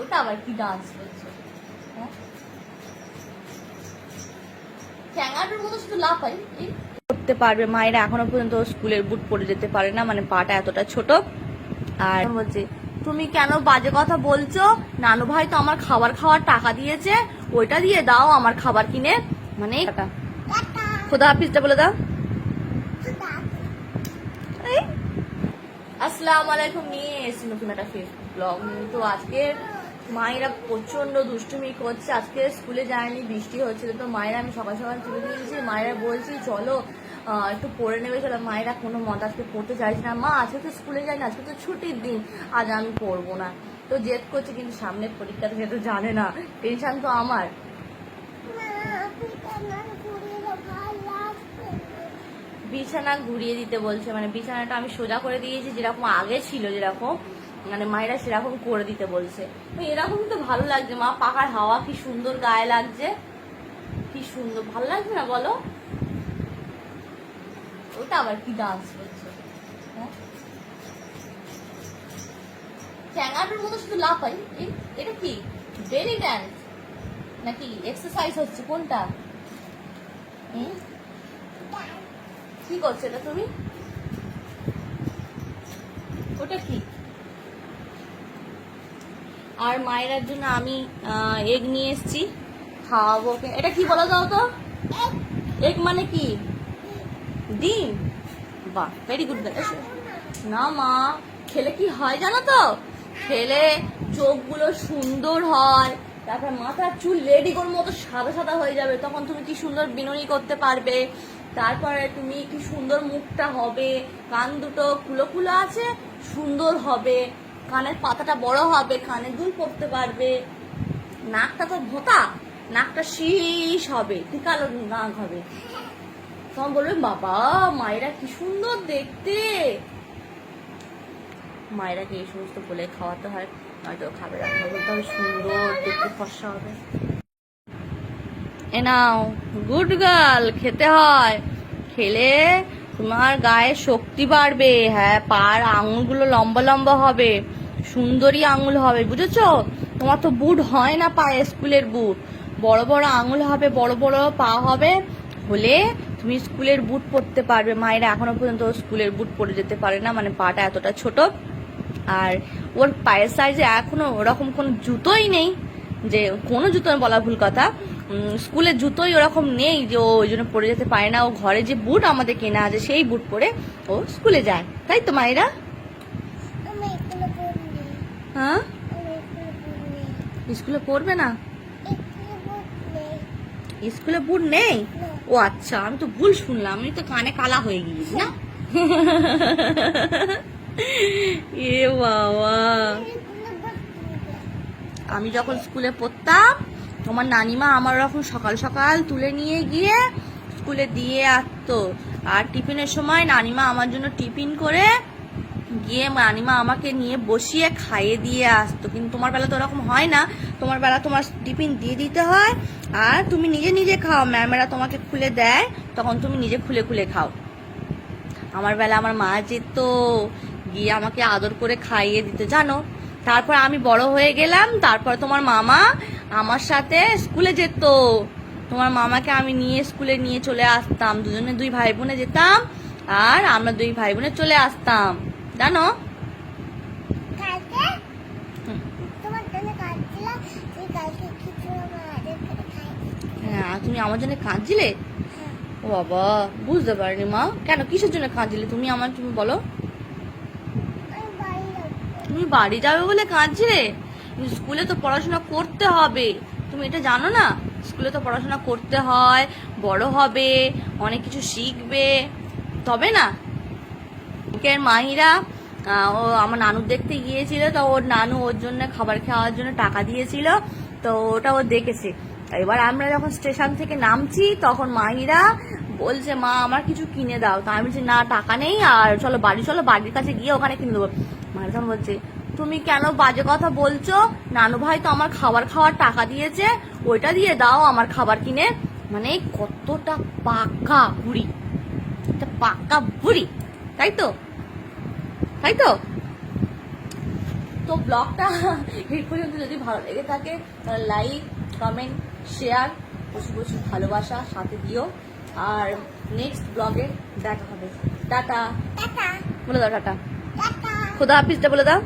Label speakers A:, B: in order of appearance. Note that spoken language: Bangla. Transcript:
A: ওটা আবার কি ডান্স করছে হ্যাঁ? মতো শুধু লাফাই করতে পারবে মায়েরা এখনও পর্যন্ত স্কুলের বুট পরে যেতে পারে না মানে পাটা এতটা ছোট। আর বলছে তুমি কেন বাজে কথা বলছো? নানু ভাই তো আমার খাবার খাওয়ার টাকা দিয়েছে ওইটা দিয়ে দাও আমার খাবার কিনে। মানে খোদা হাফিজটা বলে দাও। আসসালামু আলাইকুম নিয়ে এসেছি নতুন একটা ফেসবুক ব্লগ তো আজকে মায়েরা প্রচণ্ড দুষ্টুমি করছে। আজকে স্কুলে যায়নি, বৃষ্টি হচ্ছিল তো মায়েরা আমি সকাল সকাল তুলে দিয়েছি। মায়েরা বলছি, চলো একটু পড়ে নেবে। চলো, মায়েরা কোনো মত আজকে পড়তে চাইছে না। মা, আজকে তো স্কুলে যাই না আজকে তো ছুটির দিন। আজ আমি পড়ব না। তো জেদ করছে, কিন্তু সামনের পরীক্ষা থেকে তো জানে না। টেনশন তো আমার। বিছানা ঘুরিয়ে দিতে বলছে মানে বিছানাটা আমি সোজা করে দিয়েছি, যেরকম আগে ছিল, যেরকম। মানে মায়েরা সেরকম করে দিতে বলছে। এরকম তো ভালো লাগছে। মা, পাহাড়, হাওয়া, কি সুন্দর গায়ে লাগছে। কি সুন্দর। ভালো লাগছে না বলো? ওটা আবার কি ডান্স করছে? হ্যাঁ? চ্যাঙাটার মতো শুধু লাফাই এটা কি? বেরি ড্যান্স নাকি এক্সারসাইজ হচ্ছে? কোনটা? হুম? কি করছ এটা তুমি? ওটা কি? আর মায়ের জন্য আমি এগ নিয়ে এসেছি। খাওয়াবো ওকে। এটা কি বলো দাও তো? এগ মানে কি? ডিম? বাহ ভেরি গুড না মা, খেলে কি হয় জানো তো? খেলে চোখগুলো সুন্দর হয়, তারপর মাথার চুল লেডিগোর মতো সাদা সাদা হয়ে যাবে। তখন তুমি কি সুন্দর বিনুনি করতে পারবে। তারপরে তুমি কি সুন্দর মুখটা হবে, কান দুটো কুলো কুলো আছে, সুন্দর হবে। কানের পাতাটা বড় হবে, কানে দুল পড়তে পারবে। নাকটা তো ভোতা নাকটা শীষ হবে কালো নাক হবে। তখন বলবে, বাবা, মায়েরা কি সুন্দর দেখতে। মায়েরাকে এই সমস্ত বলে খাওয়াতে হয়, নয়তো খাবে রাখবে বলতে হবে, সুন্দর দেখতে ফর্সা হবে। এ নাও, গুড গার্ল, খেতে হয়। খেলে তোমার গায়ে শক্তি বাড়বে হ্যাঁ পার আঙুলগুলো লম্বা লম্বা হবে, সুন্দরী আঙুল হবে, বুঝেছ? তোমার তো বুট হয় না পায়ে, স্কুলের বুট। বড় বড় আঙুল হবে, বড় বড় পা হবে, হলে তুমি স্কুলের বুট পরতে পারবে। মায়েরা এখনও পর্যন্ত স্কুলের বুট পরে যেতে পারে না মানে পাটা এতটা ছোট। আর ওর পায়ের সাইজে এখনও ওরকম কোনো জুতোই নেই। যে কোনো জুতো বলা ভুল কথা। স্কুলের জুতোই ওরকম নেই যে ও ওই জন্য পরে যেতে পারে না। ও ঘরে যে বুট আমাদের কেনা আছে সেই বুট পরে ও স্কুলে যায়। তাই তো মায়েরা? হ্যাঁ? স্কুলে পড়বে না? স্কুলে বুট নেই? ও আচ্ছা আমি তো ভুল শুনলাম। আমি তো কানে কালা হয়ে গিয়েছি না? এ বাবা। আমি যখন স্কুলে পড়তাম, তোমার নানিমা আমার ওরকম সকাল সকাল তুলে নিয়ে গিয়ে স্কুলে দিয়ে আসতো। আর টিফিনের সময় নানিমা আমার জন্য টিফিন করে গিয়ে নানিমা আমাকে নিয়ে বসিয়ে খাইয়ে দিয়ে আসতো। কিন্তু তোমার বেলা তো ওরকম হয় না। তোমার বেলা তোমার টিফিন দিয়ে দিতে হয়। আর তুমি নিজে নিজে খাও। ম্যামেরা তোমাকে খুলে দেয়, তখন তুমি নিজে খুলে খুলে খাও। আমার বেলা আমার মা যেত, গিয়ে আমাকে আদর করে খাইয়ে দিত। জানো তারপর আমি বড় হয়ে গেলাম তারপর তোমার মামা আমার সাথে স্কুলে যেত। তোমার মামাকে আমি নিয়ে স্কুলে নিয়ে চলে আসতাম দুজনে দুই ভাই বোনে যেতাম আর আমরা দুই ভাই বোনে চলে আসতাম। জানো? হ্যাঁ তুমি আমার জন্য কাঁদছিলে? ও বাবা বুঝতে পারিনি মা কেন কিসের জন্য কাঁদছিলে? তুমি আমার তুমি বলো। তুমি বাড়ি যাবে বলে কাঁদছিলে? স্কুলে তো পড়াশোনা করতে হবে। তুমি এটা জানো না? স্কুলে তো পড়াশোনা করতে হয়, বড় হবে, অনেক কিছু শিখবে। তবে না মাহিরা ও আমার নানুর দেখতে গিয়েছিল, তো ওর নানু ওর জন্য খাবার খাওয়ার জন্য টাকা দিয়েছিল, তো ওটা ও দেখেছে। এবার আমরা যখন স্টেশন থেকে নামছি, তখন মাহিরা বলছে, মা, আমার কিছু কিনে দাও। তো আমি বলছি, না, টাকা নেই, আর চলো বাড়ি, চলো বাড়ির কাছে গিয়ে ওখানে কিনে দেবো। মাহিরা বলছে তুমি কেন বাজে কথা বলছো? নানু ভাই তো আমার খাবার খাওয়ার টাকা দিয়েছে ওইটা দিয়ে দাও আমার খাবার কিনে। মানে কতটা পাকা বুড়ি। একটা পাকা বুড়ি। তাই তো? তাই তো? তো ব্লগটা এই পর্যন্ত। যদি ভালো লেগে থাকে তাহলে লাইক কমেন্ট শেয়ার প্রচুর প্রচুর ভালোবাসা সাথে দিও। আর নেক্সট ব্লগে দেখা হবে। টাটা। বলে দাও
B: টাটা।
A: খুদা হাফিজটা বলে দাও।